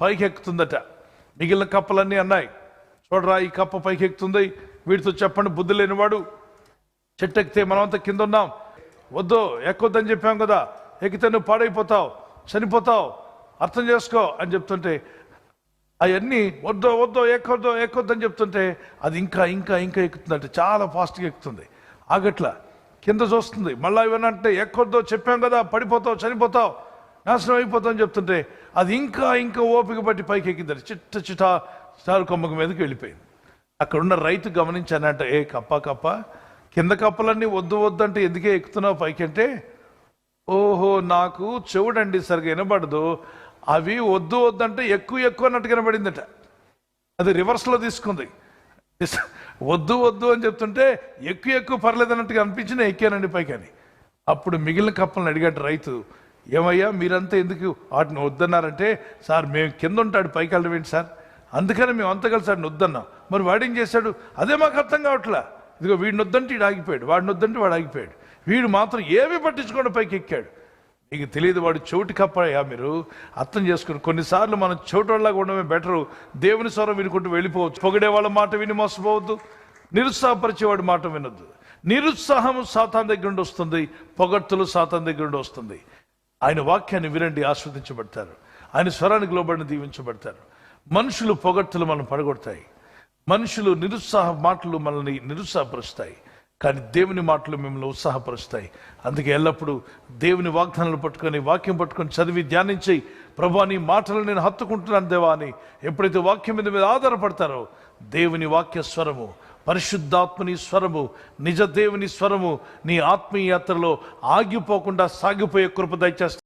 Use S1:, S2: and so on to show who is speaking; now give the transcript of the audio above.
S1: పైకి ఎక్కుతుందట మిగిలిన కప్పలన్నీ అన్నాయి. చూడరా ఈ కప్ప పైకి ఎక్కుతుంది వీడితో చెప్పండి బుద్ధి లేనివాడు. చెట్టు ఎక్కితే మనమంతా కింద ఉన్నాం వద్దు ఎక్కొద్దని చెప్పాం కదా. ఎక్కితే నువ్వు పాడైపోతావు చనిపోతావు. అర్థం చేసుకో అని చెప్తుంటే అవన్నీ వద్దో వద్దో ఎక్కొద్దో ఎక్కొద్దని చెప్తుంటే అది ఇంకా ఇంకా ఇంకా ఎక్కుతుందంటే. చాలా ఫాస్ట్గా ఎక్కుతుంది. ఆగట్ల. కింద చూస్తుంది. మళ్ళీ ఇవన్నంటే ఎక్కొద్దో చెప్పాం కదా పడిపోతావు చనిపోతావు. నాశనం అయిపోతుందని చెప్తుంటే అది ఇంకా ఇంకా ఓపిక పట్టి పైకి ఎక్కిందండి చిట్ట చిట చారు కొమ్మక మీదకి వెళ్ళిపోయింది. అక్కడ ఉన్న రైతు గమనించానంట ఏ కప్ప కప్ప కింద కప్పలన్నీ వద్దు వద్దు అంటే ఎందుకే ఎక్కుతున్నావు పైకి అంటే ఓహో నాకు చెవుడండి సరిగా వినబడదు. అవి వద్దు వద్దంటే ఎక్కువ ఎక్కువ అన్నట్టు కనబడిందట అది రివర్స్లో తీసుకుంది. వద్దు వద్దు అని చెప్తుంటే ఎక్కువ ఎక్కువ పర్లేదన్నట్టుగా అనిపించిన ఎక్కానండి పైకి అని. అప్పుడు మిగిలిన కప్పలను అడిగాడు రైతు ఏమయ్యా మీరంతా ఎందుకు వాటిని వద్దన్నారంటే సార్ మేము కింద ఉంటాడు పైకి వెళ్ళవేంటి సార్? అందుకని మేము అంతా కలిసి వాడిని వద్దన్నాం. మరి వాడేం చేశాడు? అదే మాకు అర్థం కావట్లా. ఇదిగో వీడిని వద్దంటే వీడు ఆగిపోయాడు వాడిని వద్దంటే వాడు ఆగిపోయాడు. వీడు మాత్రం ఏమీ పట్టించుకోండి పైకి ఎక్కాడు. నీకు తెలియదు వాడు చోటు కప్పయ్యా మీరు. అర్థం చేసుకుని కొన్నిసార్లు మనం చోటోళ్ళగా ఉండడమే బెటరు. దేవుని స్వరం వినుకుంటూ వెళ్ళిపోవచ్చు. పొగిడే వాళ్ళ మాట విని మోసపోవద్దు. నిరుత్సాహపరిచేవాడి మాట వినొద్దు. నిరుత్సాహము సాతాన్ దగ్గర నుండి వస్తుంది. పొగడ్తలు సాతాన్ దగ్గర నుండి వస్తుంది. ఆయన వాక్యాన్ని వినండి ఆస్వాదించబడతారు. ఆయన స్వరానికి లోబడిని దీవించబడతారు. మనుషులు పొగడ్తలు మనం పడగొడతాయి. మనుషులు నిరుత్సాహ మాటలు మనల్ని నిరుత్సాహపరుస్తాయి. కానీ దేవుని మాటలు మిమ్మల్ని ఉత్సాహపరుస్తాయి. అందుకే ఎల్లప్పుడూ దేవుని వాగ్దానాలు పట్టుకొని వాక్యం పట్టుకొని చదివి ధ్యానించి ప్రభా నీ మాటలు నేను హత్తుకుంటున్నాను దేవా అని ఎప్పుడైతే వాక్యం మీద మీద ఆధారపడతారో దేవుని వాక్య స్వరము పరిశుద్ధాత్మని స్వరము నిజ దేవుని స్వరము నీ ఆత్మీయాత్రలో ఆగిపోకుండా సాగిపోయే కృప దయచేస్తా